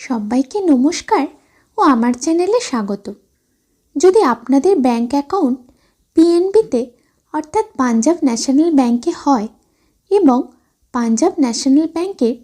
সবাইকে নমস্কার ও আমার চ্যানেলে স্বাগত। যদি আপনাদের ব্যাংক অ্যাকাউন্ট পিএনবিতে অর্থাৎ পাঞ্জাব ন্যাশনাল ব্যাংকে হয় এবং পাঞ্জাব ন্যাশনাল ব্যাংকের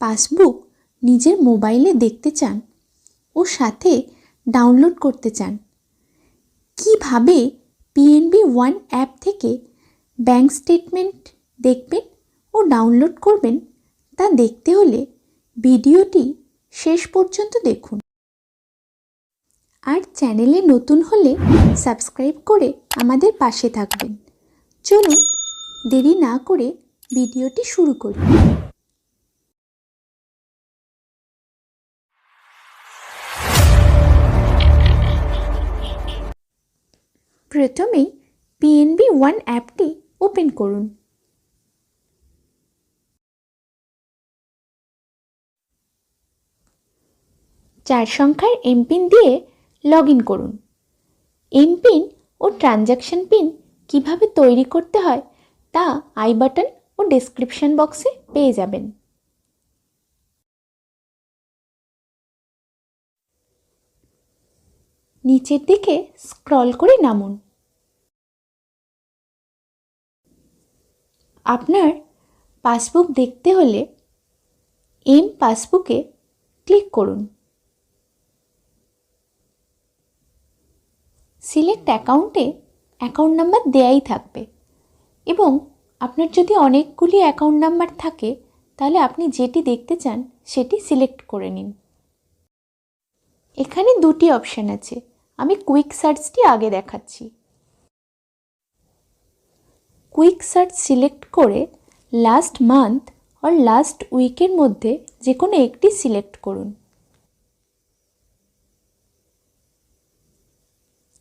পাসবুক নিজের মোবাইলে দেখতে চান ও সাথে ডাউনলোড করতে চান, কীভাবে পিএনবি ওয়ান অ্যাপ থেকে ব্যাংক স্টেটমেন্ট দেখবেন ও ডাউনলোড করবেন তা দেখতে হলে ভিডিওটি শেষ পর্যন্ত দেখুন। আর চ্যানেলে নতুন হলে সাবস্ক্রাইব করে আমাদের পাশে থাকবেন। চলুন দেরি না করে ভিডিওটি শুরু করি। প্রথমেই পিএনবি ওয়ান অ্যাপটি ওপেন করুন। চার সংখ্যার এমপিন দিয়ে লগ ইন করুন। এমপিন ও ট্রানজ্যাকশন পিন কীভাবে তৈরি করতে হয় তা আই বাটন ও ডেসক্রিপশন বক্সে পেয়ে যাবেন। নিচের দিকে স্ক্রল করে নামুন। আপনার পাসবুক দেখতে হলে এম পাসবুকে ক্লিক করুন। সিলেক্ট অ্যাকাউন্টে অ্যাকাউন্ট নাম্বার দেয়াই থাকবে। এবং আপনার যদি অনেকগুলি অ্যাকাউন্ট নাম্বার থাকে, তাহলে আপনি যেটি দেখতে চান, সেটি সিলেক্ট করে নিন। এখানে দুটি অপশান আছে। আমি কুইক সার্চটি আগে দেখাচ্ছি। কুইক সার্চ সিলেক্ট করে লাস্ট মান্থ আর লাস্ট উইকের মধ্যে যে কোনো একটি সিলেক্ট করুন।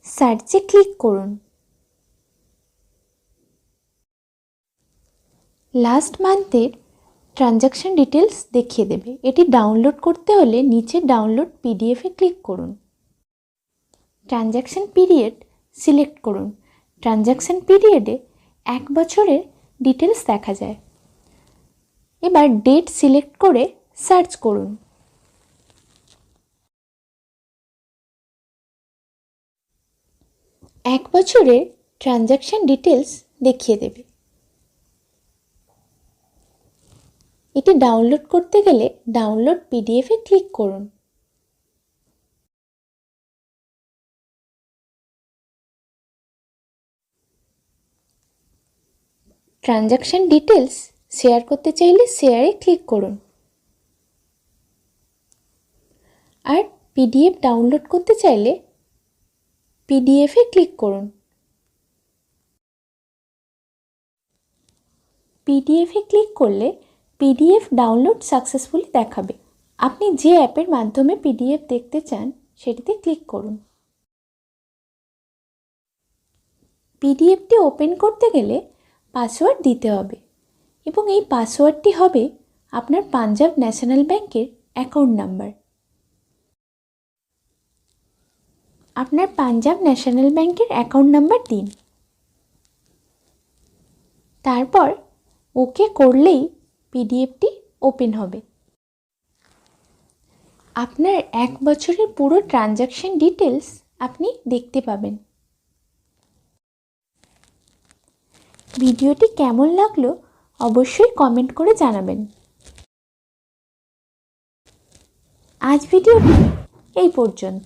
সার্চে ক্লিক করুন। লাস্ট মান্থের ট্রানজ্যাকশন ডিটেলস দেখিয়ে দেবে। এটি ডাউনলোড করতে হলে নিচে ডাউনলোড পিডিএফে ক্লিক করুন। ট্রানজ্যাকশন পিরিয়ড সিলেক্ট করুন। ট্রানজ্যাকশন পিরিয়ডে এক বছরের ডিটেলস দেখা যায়। এবার ডেট সিলেক্ট করে সার্চ করুন। এক বছরের ট্রানজ্যাকশন ডিটেলস দেখিয়ে দেবে। এটি ডাউনলোড করতে গেলে ডাউনলোড পিডিএফে ক্লিক করুন। ট্রানজ্যাকশন ডিটেলস শেয়ার করতে চাইলে শেয়ারে ক্লিক করুন। আর পিডিএফ ডাউনলোড করতে চাইলে পিডিএফে ক্লিক করুন। পিডিএফে ক্লিক করলে পিডিএফ ডাউনলোড সাকসেসফুলি দেখাবে। আপনি যে অ্যাপের মাধ্যমে পিডিএফ দেখতে চান, সেটিতে ক্লিক করুন। পিডিএফটি ওপেন করতে গেলে পাসওয়ার্ড দিতে হবে এবং এই পাসওয়ার্ডটি হবে আপনার পাঞ্জাব ন্যাশনাল ব্যাংকের অ্যাকাউন্ট নাম্বার আপনার পাঞ্জাব ন্যাশনাল ব্যাংকের অ্যাকাউন্ট নাম্বার দিন। তারপর ওকে করলেই পিডিএফটি ওপেন হবে। আপনার এক বছরের পুরো ট্রানজ্যাকশন ডিটেলস আপনি দেখতে পাবেন। ভিডিওটি কেমন লাগল অবশ্যই কমেন্ট করে জানাবেন। আজ ভিডিওটি এই পর্যন্ত।